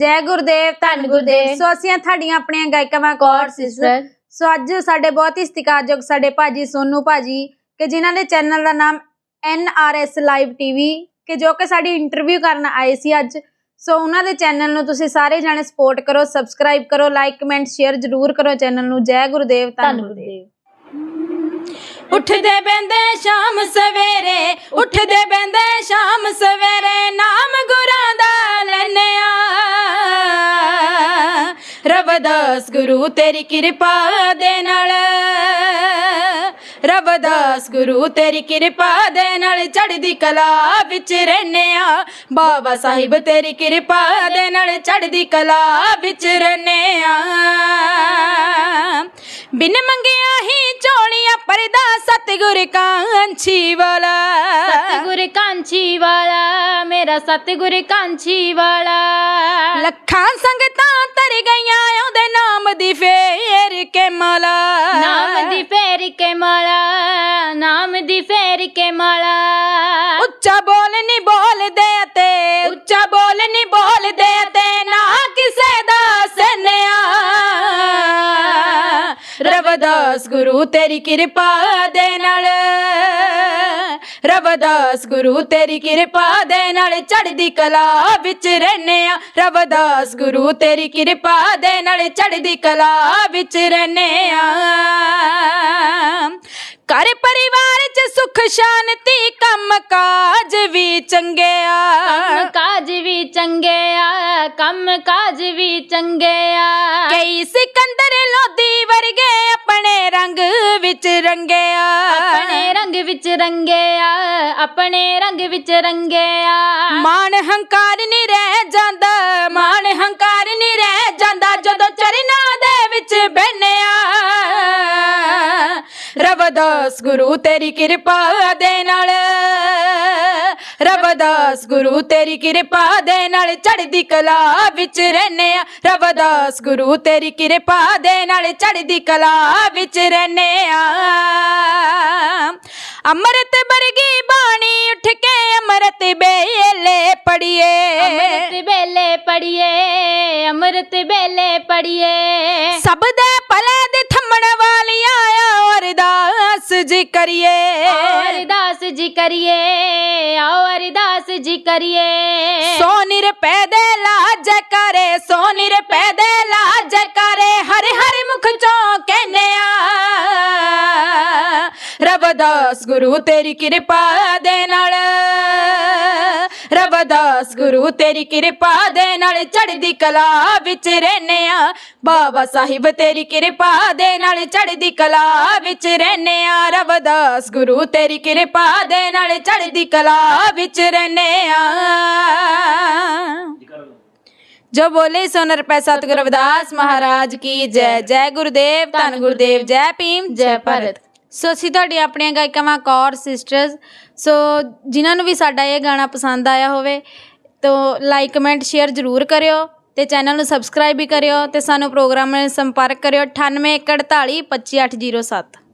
ਜੈ ਗੁਰਦੇਵ ਧੰਨ ਗੁਰਦੇਵ। ਸੋ ਅਸੀਂ ਤੁਹਾਡੀਆਂ ਆਪਣੀਆਂ ਗਾਇਕਾਵਾਂ ਕੌਰ ਸਿਸਟਰ। ਸੋ ਅੱਜ ਸਾਡੇ ਬਹੁਤ ਹੀ ਸਤਿਕਾਰਯੋਗ ਸਾਡੇ ਭਾਜੀ ਸੋਨੂ ਭਾਜੀ ਕਿ ਜਿਨ੍ਹਾਂ ਦੇ ਚੈਨਲ ਦਾ ਨਾਮ N R S live TV ਕਿ ਜੋ ਕਿ ਸਾਡੀ ਇੰਟਰਵਿਊ ਕਰਨ ਆਏ ਸੀ ਅੱਜ। ਸੋ ਉਹਨਾਂ ਦੇ ਚੈਨਲ ਨੂੰ ਤੁਸੀਂ ਸਾਰੇ ਜਾਣੇ ਸਪੋਰਟ ਕਰੋ ਸਬਸਕ੍ਰਾਈਬ ਕਰੋ ਲਾਈਕ ਕਮੈਂਟ ਸ਼ੇਅਰ ਜਰੂਰ ਕਰੋ ਚੈਨਲ ਨੂੰ। ਜੈ ਗੁਰਦੇਵ ਧੰਨ ਗੁਰਦੇਵ। ਉੱਠਦੇ ਬੈੰਦੇ ਸ਼ਾਮ ਸਵੇਰੇ ਉੱਠਦੇ ਬੈੰਦੇ ਸ਼ਾਮ ਸਵੇਰੇ ਨਾਮ ਰਬਦਾਸ ਗੁਰੂ ਤੇਰੀ ਕਿਰਪਾ ਦੇ ਨਾਲ। ਰਬਦਾਸ ਗੁਰੂ ਤੇਰੀ ਕਿਰਪਾ ਦੇ ਨਾਲ ਚੜ੍ਹਦੀ ਕਲਾ ਵਿੱਚ ਰਹਿੰਦੇ ਆ। ਬਾਬਾ ਸਾਹਿਬ ਤੇਰੀ ਕਿਰਪਾ ਦੇ ਨਾਲ ਚੜ੍ਹਦੀ ਕਲਾ ਵਿੱਚ ਰਹਿੰਦੇ ਆ। ਬਿਨ ਮੰਗਿਆ ਹੀ ਝੋਲੀਆਂ ਪਰਦਾ ਸਤਿਗੁਰ ਕਾਂਛੀ ਵਾਲਾ। ਸਤਿਗੁਰ ਕਾਂਚੀ ਵਾਲਾ ਮੇਰਾ ਸਤਿਗੁਰ ਕਾਂਚੀ ਵਾਲਾ। ਲੱਖਾਂ ਸੰਗਤਾਂ ਤਰ ਗਈਆਂ ਉਹਦੇ ਨਾਮ ਦੀ ਫੇਰ ਕੇ ਮਾਲਾ। ਨਾਮ ਦੀ ਫੇਰ ਕੇ ਮਾਲਾ ਨਾਮ ਦੀ ਫੇਰ ਕੇ ਮਾਲਾ। ਉੱਚਾ ਬੋਲ ਨਹੀਂ ਬੋਲਦੇ ਅਤੇ ਉੱਚਾ ਬੋਲ ਨਹੀਂ ਬੋਲਦੇ ਅਤੇ ਨਾ ਕਿਸੇ ਦਾ ਸਨਿਆ ਰਵਦਾਸ ਗੁਰੂ ਤੇਰੀ ਕਿਰਪਾ ਦੇ ਨਾਲ ਰਵਦਾਸ ਗੁਰੂ ਤੇਰੀ ਕਿਰਪਾ ਦੇ ਨਾਲ ਚੜ੍ਹਦੀ ਕਲਾ ਵਿੱਚ ਰਹਿੰਦੇ ਆ ਰਵਦਾਸ ਗੁਰੂ ਤੇਰੀ ਕਿਰਪਾ ਦੇ ਨਾਲ ਚੜ੍ਹਦੀ ਕਲਾ ਵਿੱਚ ਰਹਿੰਦੇ ਆ ਘਰ ਪਰਿਵਾਰ ਚ ਸੁਖ ਸ਼ਾਂਤੀ ਕੰਮ ਕਾਜ ਵੀ ਚੰਗੇ ਕੰਮ ਆ ਕਾਜ ਵੀ ਚੰਗੇ ਆ ਕੰਮ ਕਾਜ ਵੀ ਚੰਗੇ ਆ। ਕਈ ਸਿਕੰਦਰ ਲੋਦੀ ਵਰਗੇ ਆਪਣੇ ਰੰਗ ਵਿੱਚ ਰੰਗੇ ਆ। ਵਿੱਚ ਰੰਗੇ ਆਪਣੇ ਰੰਗ ਵਿੱਚ ਰੰਗਿਆ। ਮਾਣ ਹੰਕਾਰ ਨਹੀਂ ਰਹਿ ਜਾਂਦਾ, ਮਾਣ ਹੰਕਾਰ ਨਹੀਂ ਰਹਿ ਜਾਂਦਾ, ਜਦੋਂ ਚਰਨਾਂ ਦੇ ਵਿੱਚ ਬਹਿਨਿਆ ਰਬਦਾਸ ਗੁਰੂ ਤੇਰੀ ਕਿਰਪਾ ਦੇ ਨਾਲ, ਰਵਦਾਸ ਗੁਰੂ ਤੇਰੀ ਕਿਰਪਾ ਦੇ ਨਾਲ ਚੜ੍ਹਦੀ ਕਲਾ ਵਿੱਚ ਰਹਿੰਦੇ ਆ ਰਵਦਾਸ ਗੁਰੂ ਤੇਰੀ ਕਿਰਪਾ ਦੇ ਨਾਲ ਚੜ੍ਹਦੀ ਕਲਾ ਵਿੱਚ ਰਹਨੇ ਆ ਅੰਮ੍ਰਿਤ ਵਰਗੀ ਬਾਣੀ ਉੱਠ ਕੇ ਅੰਮ੍ਰਿਤ ਬੇਲੇ ਪੜੀਏ ਅੰਮ੍ਰਿਤ ਵੇਲੇ ਪੜੀਏ ਅੰਮ੍ਰਿਤ ਵੇਲੇ ਪੜੀਏ ਸਭ ਦੇ ਭਲੇ ਦੇ ਥੰਮਣ ਵਾਲੀ ਆਇਆ ਅਰਦਾਸ ਜੀ ਕਰੀਏ। ਅਰਦਾਸ ਜੀ ਕਰੀਏ ਆਓ ਅਰਦਾਸ ਜੀ ਕਰੀਏ। ਸੋ ਨਿਰਪੈ ਦੇ ਲਾਜ ਰਵਦਾਸ ਗੁਰੂ ਤੇਰੀ ਕਿਰਪਾ ਦੇ ਨਾਲ। ਰਵਦਾਸ ਗੁਰੂ ਤੇਰੀ ਕਿਰਪਾ ਦੇ ਨਾਲ ਚੜ੍ਹਦੀ ਕਲਾ ਵਿੱਚ ਰਹਿੰਦੇ ਆ। ਬਾਬਾ ਸਾਹਿਬ ਤੇਰੀ ਕਿਰਪਾ ਦੇ ਨਾਲ ਚੜ੍ਹਦੀ ਕਲਾ ਵਿੱਚ ਰਹਿੰਦੇ ਆ। ਰਬਦਾਸ ਗੁਰੂ ਤੇਰੀ ਕਿਰਪਾ ਦੇ ਨਾਲ ਚੜ੍ਹਦੀ ਕਲਾ ਵਿੱਚ ਰਹਿੰਦੇ ਆ। ਜੋ ਬੋਲੇ ਸੋ ਨਰਪੈ ਸਤਿਗੁਰ ਰਵਿਦਾਸ ਮਹਾਰਾਜ ਕੀ ਜੈ। ਜੈ ਗੁਰਦੇਵ, ਧੰਨ ਗੁਰਦੇਵ, ਜੈ ਭੀਮ, ਜੈ ਭਾਰਤ। ਸੋ ਅਸੀਂ ਤੁਹਾਡੀ ਆਪਣੀਆਂ ਗਾਇਕਾਵਾਂ ਕੌਰ ਸਿਸਟਰਸ ਸੋ ਜਿਨ੍ਹਾਂ ਨੂੰ ਵੀ ਸਾਡਾ ਇਹ ਗਾਣਾ ਪਸੰਦ ਆਇਆ ਹੋਵੇ, ਤੋ ਲਾਈਕ ਕਮੈਂਟ ਸ਼ੇਅਰ ਜ਼ਰੂਰ ਕਰਿਓ ਤੇ ਚੈਨਲ ਨੂੰ ਸਬਸਕ੍ਰਾਈਬ ਵੀ ਕਰਿਓ ਤੇ ਸਾਨੂੰ ਪ੍ਰੋਗਰਾਮ ਨਾਲ ਸੰਪਰਕ ਕਰਿਓ 98 148 25807